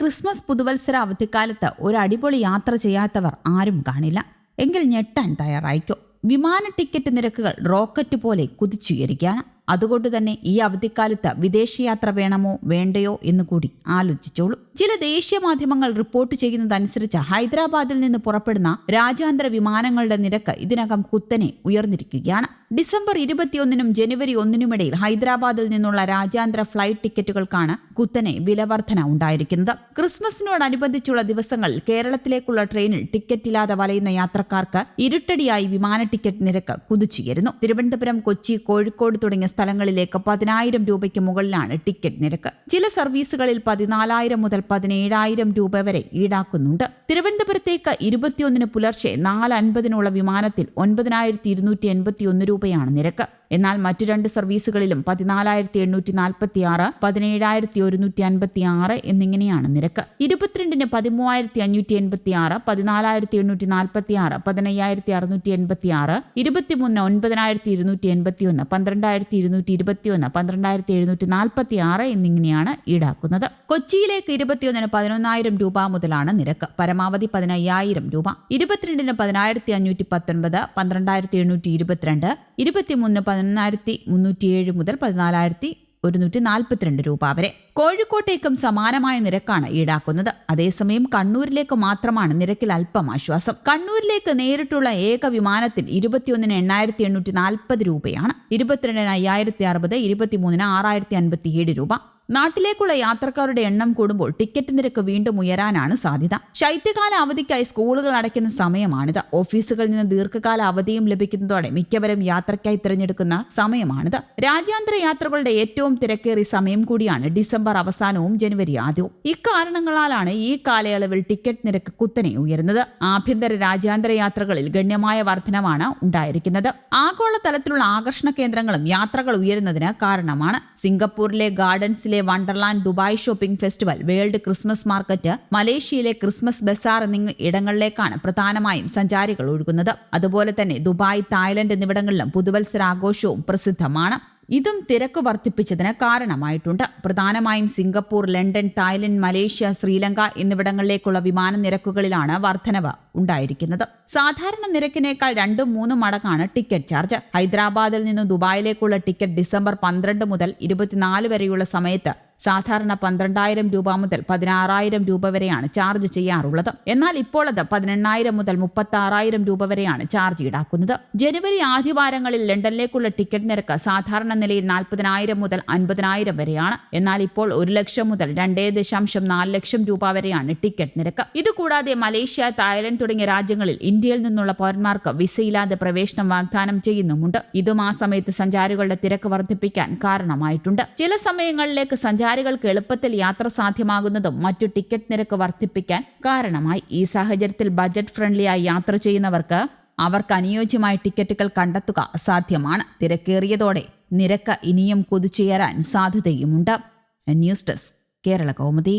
Christmas പുതുവത്സര അവധിക്കാലത്ത് ഒരു അടിപൊളി യാത്ര ചെയ്യാത്തവർ ആരും കാണില്ല. എങ്കിൽ ഞെട്ടാൻ തയ്യാറായിക്കോ. വിമാന ടിക്കറ്റ് നിരക്കുകൾ റോക്കറ്റ് പോലെ കുതിച്ചുയരുകയാണ്. അതുകൊണ്ട് തന്നെ ഈ അവധിക്കാലത്ത് വിദേശയാത്ര വേണമോ വേണ്ടയോ എന്ന് കൂടി ആലോചിച്ചോളൂ. ചില ദേശീയ മാധ്യമങ്ങൾ റിപ്പോർട്ട് ചെയ്യുന്നതനുസരിച്ച് ഹൈദരാബാദിൽ നിന്ന് പുറപ്പെടുന്ന രാജ്യാന്തര വിമാനങ്ങളുടെ നിരക്ക് ഇതിനകം കുത്തനെ ഉയർന്നിരിക്കുകയാണ്. ഡിസംബർ ഇരുപത്തിയൊന്നിനും ജനുവരി ഒന്നിനുമിടയിൽ ഹൈദരാബാദിൽ നിന്നുള്ള രാജ്യാന്തര ഫ്ലൈറ്റ് ടിക്കറ്റുകൾക്കാണ് കുത്തനെ വിലവർധന ഉണ്ടായിരിക്കുന്നത്. ക്രിസ്മസിനോടനുബന്ധിച്ചുള്ള ദിവസങ്ങളിൽ കേരളത്തിലേക്കുള്ള ട്രെയിനിൽ ടിക്കറ്റ് ഇല്ലാതെ വലയുന്ന യാത്രക്കാർക്ക് ഇരുട്ടടിയായി വിമാന ടിക്കറ്റ് നിരക്ക് കുതിച്ചുയരുന്നു. തിരുവനന്തപുരം കൊച്ചി കോഴിക്കോട് തുടങ്ങിയ സ്ഥലങ്ങളിലേക്ക് പതിനായിരം രൂപയ്ക്ക് മുകളിലാണ് ടിക്കറ്റ് നിരക്ക്. ചില സർവീസുകളിൽ പതിനാലായിരം മുതൽ പതിനേഴായിരം രൂപ വരെ ഈടാക്കുന്നുണ്ട്. തിരുവനന്തപുരത്തേക്ക് ഇരുപത്തിയൊന്നിന് പുലർച്ചെ നാല് അൻപതിനുള്ള വിമാനത്തിൽ ഒൻപതിനായിരത്തി ഇരുന്നൂറ്റി എൺപത്തി ഒന്ന് രൂപയാണ് നിരക്ക്. എന്നാൽ മറ്റു രണ്ട് സർവീസുകളിലും പതിനാലായിരത്തി എണ്ണൂറ്റി നാൽപ്പത്തി ആറ് പതിനേഴായിരത്തി ഒരുന്നൂറ്റി അൻപത്തി ആറ് എന്നിങ്ങനെയാണ് നിരക്ക്. ഇരുപത്തിരണ്ടിന് പതിമൂവായിരത്തി അഞ്ഞൂറ്റി എൺപത്തി ആറ് പതിനാലായിരത്തി എണ്ണൂറ്റി നാൽപ്പത്തി ആറ് പതിനയ്യായിരത്തി അറുന്നൂറ്റി എൺപത്തി ആറ് ഇരുപത്തിമൂന്ന് ഒൻപതിനായിരത്തി ഇരുന്നൂറ്റി എൺപത്തി ഒന്ന് പന്ത്രണ്ടായിരത്തി ഇരുന്നൂറ്റി ഇരുപത്തി ഒന്ന് പന്ത്രണ്ടായിരത്തി എഴുന്നൂറ്റി നാൽപ്പത്തി ആറ് എന്നിങ്ങനെയാണ് ഈടാക്കുന്നത്. കൊച്ചിയിലേക്ക് ഇരുപത്തിയൊന്നിന് പതിനൊന്നായിരം രൂപ മുതലാണ് നിരക്ക്. പരമാവധി പതിനയ്യായിരം രൂപ. ഇരുപത്തിരണ്ടിന് പതിനായിരത്തി അഞ്ഞൂറ്റി പത്തൊൻപത് പന്ത്രണ്ടായിരത്തി എണ്ണൂറ്റി ഇരുപത്തിരണ്ട് ഇരുപത്തിമൂന്നിന് പതിനൊന്നായിരത്തി മുന്നൂറ്റിയേഴ് മുതൽ പതിനാലായിരത്തി ഒരുന്നൂറ്റി നാൽപ്പത്തിരണ്ട് രൂപ വരെ. കോഴിക്കോട്ടേക്കും സമാനമായ നിരക്കാണ് ഈടാക്കുന്നത്. അതേസമയം കണ്ണൂരിലേക്ക് മാത്രമാണ് നിരക്കിൽ അല്പം ആശ്വാസം. കണ്ണൂരിലേക്ക് നേരിട്ടുള്ള ഏക വിമാനത്തിൽ ഇരുപത്തിയൊന്നിന് എണ്ണായിരത്തി എണ്ണൂറ്റി നാൽപ്പത് രൂപയാണ്. ഇരുപത്തിരണ്ടിന് അയ്യായിരത്തി അറുപത് ഇരുപത്തിമൂന്നിന് ആറായിരത്തി അൻപത്തിയേഴ് രൂപ. നാട്ടിലേക്കുള്ള യാത്രക്കാരുടെ എണ്ണം കൂടുമ്പോൾ ടിക്കറ്റ് നിരക്ക് വീണ്ടും ഉയരാനാണ് സാധ്യത. ശൈത്യകാല അവധിക്കായി സ്കൂളുകൾ അടയ്ക്കുന്ന സമയമാണിത്. ഓഫീസുകളിൽ നിന്ന് ദീർഘകാല അവധിയും ലഭിക്കുന്നതോടെ മിക്കവരും യാത്രയ്ക്കായി തിരഞ്ഞെടുക്കുന്ന സമയമാണിത്. രാജ്യാന്തര യാത്രകളുടെ ഏറ്റവും തിരക്കേറിയ സമയം കൂടിയാണ് ഡിസംബർ അവസാനവും ജനുവരി ആദ്യവും. ഇക്കാരണങ്ങളാലാണ് ഈ കാലയളവിൽ ടിക്കറ്റ് നിരക്ക് കുത്തനെ ഉയരുന്നത്. ആഭ്യന്തര രാജ്യാന്തര യാത്രകളിൽ ഗണ്യമായ വർധനമാണ് ഉണ്ടായിരിക്കുന്നത്. ആഗോളതലത്തിലുള്ള ആകർഷണ കേന്ദ്രങ്ങളും യാത്രകൾ ഉയരുന്നതിന് കാരണമാണ്. സിംഗപ്പൂരിലെ ഗാർഡൻസിലെ wonderland Dubai shopping festival world Christmas market മലേഷ്യയിലെ ക്രിസ്മസ് ബസാർ എന്നീ ഇടങ്ങളിലേക്കാണ് പ്രധാനമായും സഞ്ചാരികൾ ഒഴുകുന്നത്. അതുപോലെ തന്നെ ദുബായ് തായ്ലൻഡ് എന്നിവിടങ്ങളിലും പുതുവത്സരാഘോഷവും പ്രസിദ്ധമാണ്. ഇതും തിരക്ക് വർദ്ധിപ്പിച്ചതിന് കാരണമായിട്ടുണ്ട്. പ്രധാനമായും Singapore London Thailand Malaysia Sri Lanka എന്നിവിടങ്ങളിലേക്കുള്ള വിമാന നിരക്കുകളിലാണ് വർധനവ് ഉണ്ടായിരിക്കുന്നത്. സാധാരണ നിരക്കിനേക്കാൾ രണ്ടും മൂന്നും മടങ്ങാണ് ടിക്കറ്റ് ചാർജ്. ഹൈദരാബാദിൽ നിന്ന് ദുബായിലേക്കുള്ള ടിക്കറ്റ് ഡിസംബർ പന്ത്രണ്ട് മുതൽ ഇരുപത്തിനാല് വരെയുള്ള സമയത്ത് സാധാരണ പന്ത്രണ്ടായിരം രൂപ മുതൽ പതിനാറായിരം രൂപ വരെയാണ് ചാർജ് ചെയ്യാറുള്ളത്. എന്നാൽ ഇപ്പോൾ അത് പതിനെണ്ണായിരം മുതൽ മുപ്പത്തി ആറായിരം രൂപ വരെയാണ് ചാർജ് ഈടാക്കുന്നത്. ജനുവരി ആദ്യവാരങ്ങളിൽ ലണ്ടനിലേക്കുള്ള ടിക്കറ്റ് നിരക്ക് സാധാരണ നിലയിൽ നാൽപ്പതിനായിരം മുതൽ അൻപതിനായിരം വരെയാണ്. എന്നാൽ ഇപ്പോൾ ഒരു ലക്ഷം മുതൽ രണ്ടേ ദശാംശം നാല് ലക്ഷം രൂപ വരെയാണ് ടിക്കറ്റ് നിരക്ക്. ഇതുകൂടാതെ മലേഷ്യ തായ്ലൻഡ് തുടങ്ങിയ രാജ്യങ്ങളിൽ ഇന്ത്യയിൽ നിന്നുള്ള പൗരന്മാർക്ക് വിസയില്ലാതെ പ്രവേശനം വാഗ്ദാനം ചെയ്യുന്നുമുണ്ട്. ഇതും ആ സമയത്ത് സഞ്ചാരികളുടെ തിരക്ക് വർദ്ധിപ്പിക്കാൻ കാരണമായിട്ടുണ്ട്. ചില സമയങ്ങളിലേക്ക് സഞ്ചാരികൾക്ക് എളുപ്പത്തിൽ യാത്ര സാധ്യമാകുന്നതും മറ്റു ടിക്കറ്റ് നിരക്ക് വർദ്ധിപ്പിക്കാൻ കാരണമായി. ഈ സാഹചര്യത്തിൽ ബജറ്റ് ഫ്രണ്ട്ലിയായി യാത്ര ചെയ്യുന്നവർക്ക് അവർക്ക് അനുയോജ്യമായ ടിക്കറ്റുകൾ കണ്ടെത്തുക സാധ്യമാണ് തിരക്കേറിയതോടെ നിരക്ക് ഇനിയും കുതിച്ചുയരാൻ സാധ്യതയുമുണ്ട്. News desk Kerala Kaumudi.